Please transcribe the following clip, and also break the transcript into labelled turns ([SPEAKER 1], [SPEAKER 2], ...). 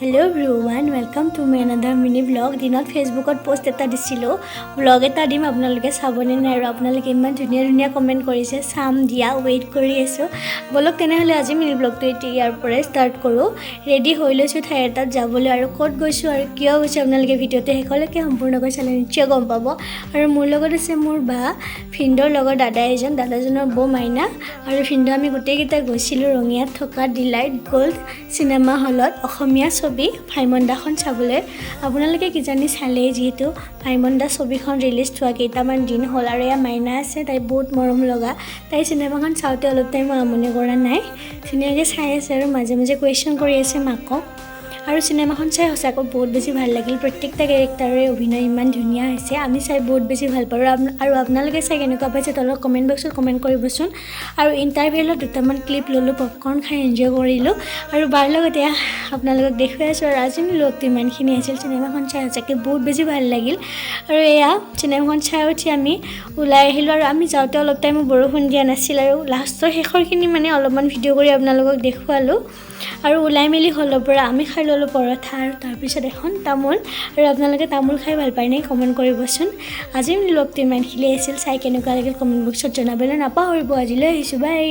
[SPEAKER 1] Hello' everyone welcome to my another mini blog দিনত ফেচবুকত post এটা দিছিলোঁ। ব্লগ এটা দিম, আপোনালোকে চাবনে নাই আৰু আপোনালোকে ইমান ধুনীয়া ধুনীয়া কমেণ্ট কৰিছে। চাম দিয়া ৱেইট কৰি আছোঁ। ব'লক তেনেহ'লে আজি মিনি ব্লগটো এতিয়া ইয়াৰ পৰাই ষ্টাৰ্ট কৰোঁ। ৰেডি হৈ লৈছোঁ ঠাই এটাত যাবলৈ আৰু ক'ত গৈছোঁ আৰু কিয় গৈছোঁ আপোনালোকে ভিডিঅ'টো শেষলৈকে সম্পূৰ্ণকৈ চালে নিশ্চয় গম পাব। আৰু মোৰ লগত আছে মোৰ বা ভিনদৰ লগৰ দাদা এজন। দাদাজনৰ বৌ মাইনা। আৰু ভিনদ আমি গোটেইকেইটা গৈছিলোঁ ৰঙিয়াত থকা ডিলাইট গ'ল্ড চিনেমা হলত, অসমীয়া ছবি ভাইমন্দাখন চাবলৈ। আপোনালোকে কিজানি চালেই যিহেতু ভাইমন্দা ছবিখন ৰিলিজ হোৱা কেইটামান দিন হ'ল আৰু এয়া মাইনা আছে, তাই বহুত মৰম লগা। তাই চিনেমাখন চাওঁতে অলপ টাইম আমনি কৰা নাই। ধুনীয়াকৈ চাই আছে আৰু মাজে মাজে কুৱেশ্যন কৰি আছে মাকক। আৰু চিনেমাখন চাই সঁচাকৈ বহুত বেছি ভাল লাগিল। প্ৰত্যেকটা কেৰেক্টাৰৰে অভিনয় ইমান ধুনীয়া হৈছে। আমি চাই বহুত বেছি ভাল পাওঁ। আৰু আপ- আৰু আপোনালোকে চাই কেনেকুৱা পাইছে তলত কমেণ্ট বক্সত কমেণ্ট কৰিবচোন। আৰু ইণ্টাৰভিউলত দুটামান ক্লিপ ল'লোঁ পপকৰ্ণ খাই এনজয় কৰিলোঁ। আৰু বাৰ লগতে আপোনালোকক দেখুৱাই আছোঁ আৰু আজি লগটো ইমানখিনি আছিল। চিনেমাখন চাই সঁচাকৈ বহুত বেছি ভাল লাগিল। আৰু এয়া চিনেমাখন চাই উঠি আমি ওলাই আহিলোঁ আৰু আমি যাওঁতে অলপ টাইমো বৰষুণ দিয়া নাছিল। আৰু লাষ্টৰ শেষৰখিনি মানে অলপমান ভিডিঅ' কৰি আপোনালোকক দেখুৱালোঁ। আৰু ওলাই মেলি হলৰ পৰা আমি খাই ল'লোঁ পৰঠা আৰু তাৰপিছত এখন তামোল। আৰু আপোনালোকে তামোল খাই ভাল পায় নাই কমেণ্ট কৰিবচোন। আজি লগটো ইমানখিনি আছিল চাই কেনেকুৱা লাগিল কমেণ্ট বক্সত জনাবলৈ নাপাহৰিব আজিলৈ আহিছোঁ বাই